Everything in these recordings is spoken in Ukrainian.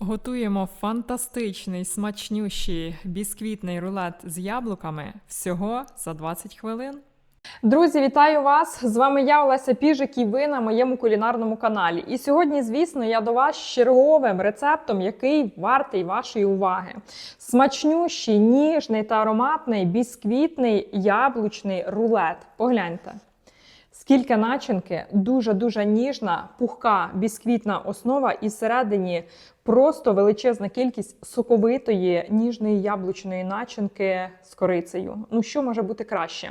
Готуємо фантастичний смачнющий бісквітний рулет з яблуками всього за 20 хвилин. Друзі, вітаю вас! З вами я, Олеся Піжик, і ви на моєму кулінарному каналі. І сьогодні, звісно, я до вас черговим рецептом, який вартий вашої уваги. Смачнющий, ніжний та ароматний бісквітний яблучний рулет. Погляньте. Скільки начинки, дуже-дуже ніжна, пухка бісквітна основа, і всередині просто величезна кількість соковитої ніжної яблучної начинки з корицею. Ну що може бути краще?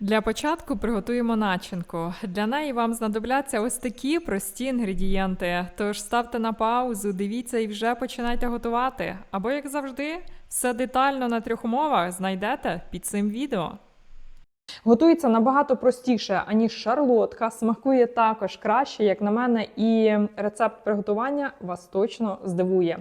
Для початку приготуємо начинку. Для неї вам знадобляться ось такі прості інгредієнти. Тож ставте на паузу, дивіться і вже починайте готувати. Або, як завжди, все детально на трьох умовах знайдете під цим відео. Готується набагато простіше, аніж шарлотка. Смакує також краще, як на мене, і рецепт приготування вас точно здивує.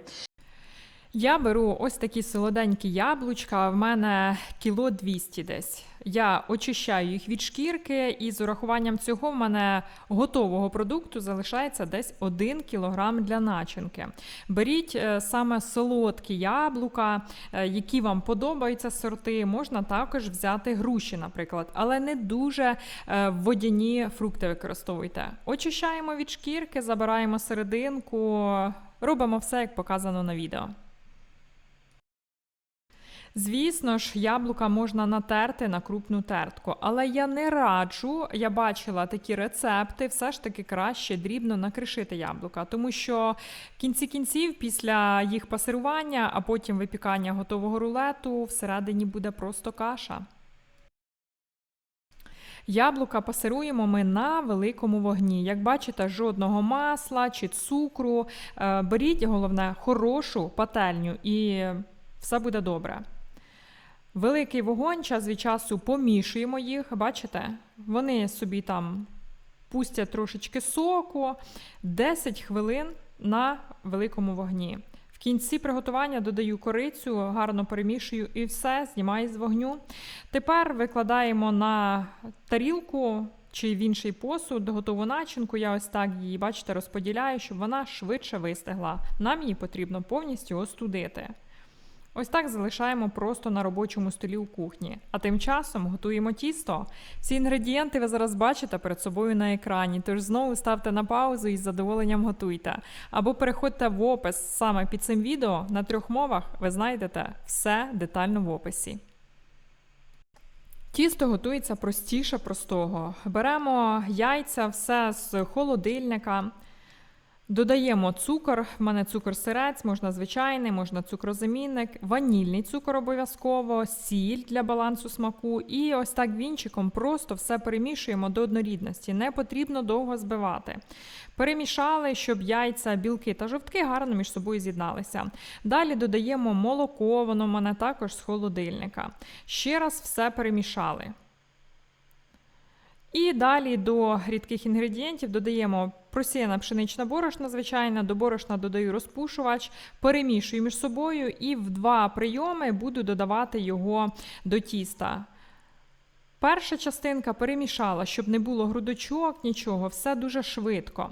Я беру ось такі солоденькі яблучка, в мене кіло 200 десь. Я очищаю їх від шкірки, і з урахуванням цього в мене готового продукту залишається десь 1 кілограм для начинки. Беріть е, саме солодкі яблука, е, які вам подобаються сорти. Можна також взяти груші, наприклад, але не дуже е, водяні фрукти використовуйте. Очищаємо від шкірки, забираємо серединку, робимо все, як показано на відео. Звісно ж, яблука можна натерти на крупну тертку, але я не раджу, я бачила такі рецепти, все ж таки краще дрібно накришити яблука, тому що в кінці кінців, після їх пасирування, а потім випікання готового рулету, всередині буде просто каша. Яблука пасируємо ми на великому вогні. Як бачите, жодного масла чи цукру. Е, Беріть, головне, хорошу пательню і все буде добре. Великий вогонь, час від часу помішуємо їх, бачите? Вони собі там пустять трошечки соку, 10 хвилин на великому вогні. В кінці приготування додаю корицю, гарно перемішую і все, знімаю з вогню. Тепер викладаємо на тарілку чи в інший посуд готову начинку. Я ось так її, бачите, розподіляю, щоб вона швидше вистигла. Нам її потрібно повністю остудити. Ось так залишаємо просто на робочому столі у кухні. А тим часом готуємо тісто. Всі інгредієнти ви зараз бачите перед собою на екрані, тож знову ставте на паузу і з задоволенням готуйте. Або переходьте в опис саме під цим відео на трьох мовах, ви знайдете все детально в описі. Тісто готується простіше простого. Беремо яйця, все з холодильника. Додаємо цукор, в мене цукор сирець, можна звичайний, можна цукрозамінник, ванільний цукор обов'язково, сіль для балансу смаку. І ось так вінчиком просто все перемішуємо до однорідності. Не потрібно довго збивати. Перемішали, щоб яйця, білки та жовтки гарно між собою з'єдналися. Далі додаємо молоко, воно в мене також з холодильника. Ще раз все перемішали. І далі до рідких інгредієнтів додаємо просіяна пшенична борошна, звичайна, до борошна додаю розпушувач, перемішую між собою і в два прийоми буду додавати його до тіста. Перша частинка перемішала, щоб не було грудочок, нічого, все дуже швидко.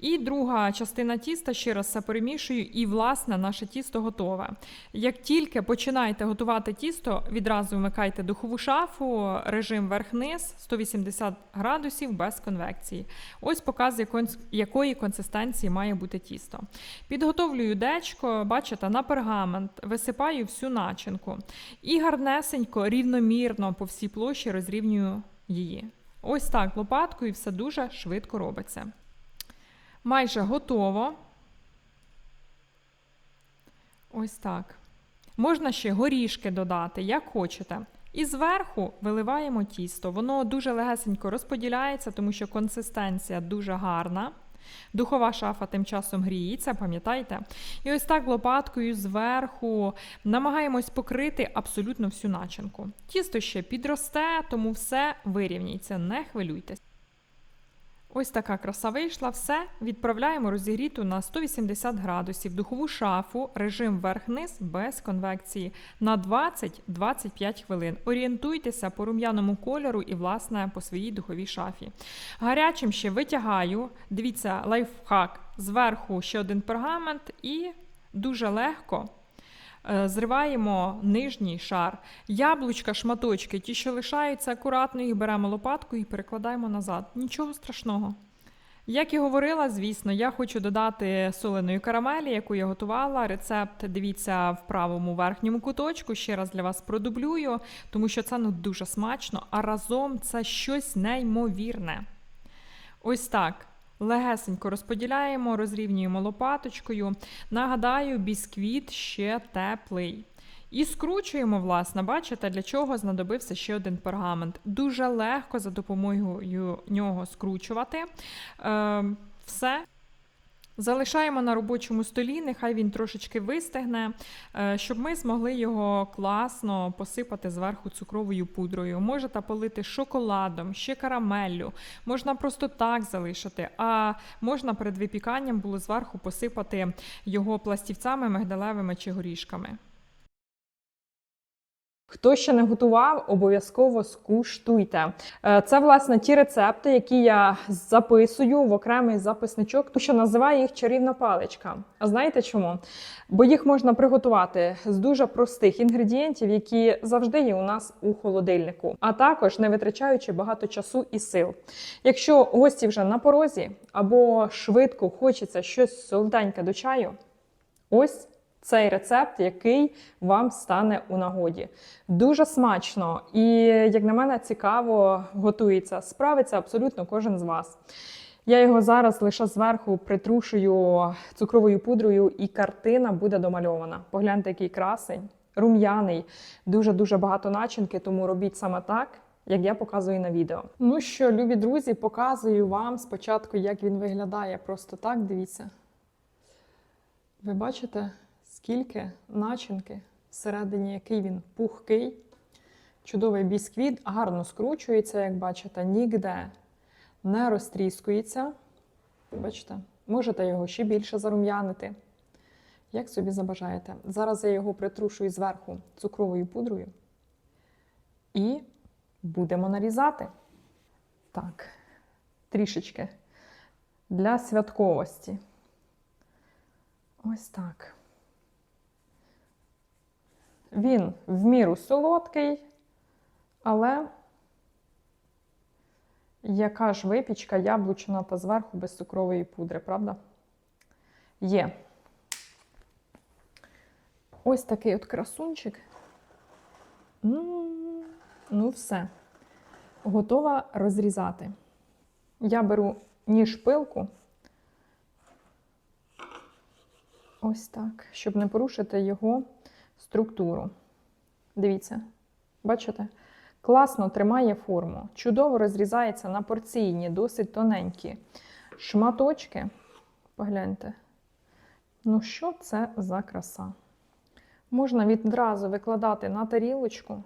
І друга частина тіста ще раз все перемішую, і, власне, наше тісто готове. Як тільки починаєте готувати тісто, відразу вмикайте духову шафу, режим верх-низ 180 градусів без конвекції. Ось показує, якої консистенції має бути тісто. Підготовлюю дечко, бачите, на пергамент, висипаю всю начинку. І гарнесенько, рівномірно по всій площі розрівнюю її. Ось так лопаткою і все дуже швидко робиться. Майже готово. Ось так. Можна ще горішки додати, як хочете. І зверху виливаємо тісто. Воно дуже легесенько розподіляється, тому що консистенція дуже гарна. Духова шафа тим часом гріється, пам'ятаєте? І ось так лопаткою зверху намагаємось покрити абсолютно всю начинку. Тісто ще підросте, тому все вирівняється, не хвилюйтесь. Ось така краса вийшла. Все відправляємо розігріту на 180 градусів духову шафу, режим верх-низ без конвекції на 20-25 хвилин. Орієнтуйтеся по рум'яному кольору і, власне, по своїй духовій шафі. Гарячим ще витягаю. Дивіться, лайфхак. Зверху ще один пергамент і Дуже легко. Е, Зриваємо нижній шар, яблучка, шматочки, ті, що лишаються, акуратно їх беремо лопаткою і перекладаємо назад. Нічого страшного. Як і говорила, звісно, я хочу додати соленої карамелі, яку я готувала. Рецепт дивіться в правому верхньому куточку. Ще раз для вас продублюю, тому що це ну дуже смачно, а разом це щось неймовірне. Ось так. Легесенько розподіляємо, розрівнюємо лопаточкою. Нагадаю, бісквіт ще теплий. І скручуємо, власне, бачите, для чого знадобився ще один пергамент. Дуже легко за допомогою нього скручувати. Е, все. Залишаємо на робочому столі, нехай він трошечки вистигне, е, щоб ми змогли його класно посипати зверху цукровою пудрою. Можете полити шоколадом, ще карамеллю, можна просто так залишити, а можна перед випіканням було зверху посипати його пластівцями, мигдалевими чи горішками. Хто ще не готував, обов'язково скуштуйте. Е, Це власне ті рецепти, які я записую в окремий записничок, тому що називаю їх чарівна паличка. А знаєте чому? Бо їх можна приготувати з дуже простих інгредієнтів, які завжди є у нас у холодильнику, а також не витрачаючи багато часу і сил. Якщо гості вже на порозі або швидко хочеться щось солоденьке до чаю, ось цей рецепт, який вам стане у нагоді. Дуже смачно і, як на мене, цікаво готується. Справиться абсолютно кожен з вас. Я його зараз лише зверху притрушую цукровою пудрою, і картина буде домальована. Погляньте, який красень, рум'яний, дуже-дуже багато начинки, тому робіть саме так. Як я показую на відео. Ну що, любі друзі, показую вам спочатку, як він виглядає просто так. Дивіться. Ви бачите, скільки начинки всередині, який він пухкий, чудовий бісквіт, гарно скручується, як бачите, нігде не розтріскується. Бачите, можете його ще більше зарум'янити, як собі забажаєте. Зараз я його притрушую зверху цукровою пудрою і будемо нарізати. Так, трішечки для святковості. Ось так. Він в міру солодкий, але яка ж випічка яблучна та зверху без цукрової пудри, правда? Є. Ось такий от красунчик. Ну, все. Готова розрізати. Я беру ніж пилку. Ось так, щоб не порушити його структуру. Дивіться, бачите? Класно тримає форму, чудово розрізається на порційні, досить тоненькі шматочки. Погляньте. Ну, що це за краса? Можна відразу викладати на тарілочку,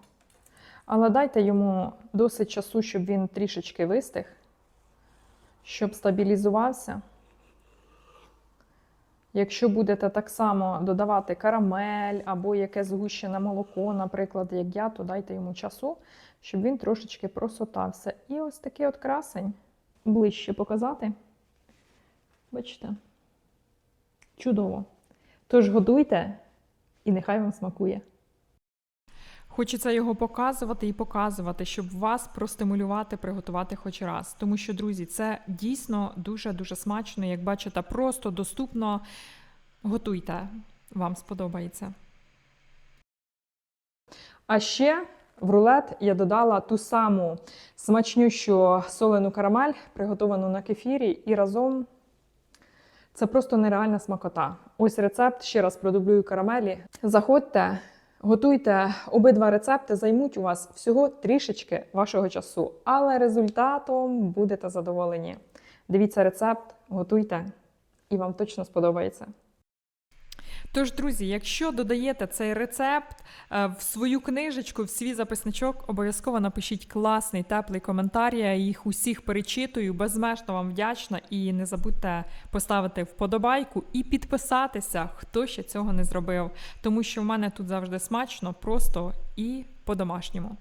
але дайте йому досить часу, щоб він трішечки вистиг, щоб стабілізувався. Якщо будете так само додавати карамель або якесь згущене молоко, наприклад, як я, то дайте йому часу, щоб він трошечки просотався. І ось такий от красень ближче показати. Бачите? Чудово. Тож годуйте, і нехай вам смакує. Хочеться його показувати і показувати, щоб вас простимулювати, приготувати хоч раз. Тому що, друзі, це дійсно дуже-дуже смачно. Як бачите, просто доступно. Готуйте, вам сподобається. А ще в рулет я додала ту саму смачнющу солену карамель, приготовану на кефірі, і разом це просто нереальна смакота. Ось рецепт, ще раз продублюю карамелі. Заходьте, готуйте обидва рецепти, займуть у вас всього трішечки вашого часу, але результатом будете задоволені. Дивіться рецепт, готуйте, і вам точно сподобається. Тож, друзі, якщо додаєте цей рецепт е, в свою книжечку, в свій записничок, обов'язково напишіть класний теплий коментар. Я їх усіх перечитую, безмежно вам вдячна. І не забудьте поставити вподобайку і підписатися, хто ще цього не зробив. Тому що в мене тут завжди смачно, просто і по-домашньому.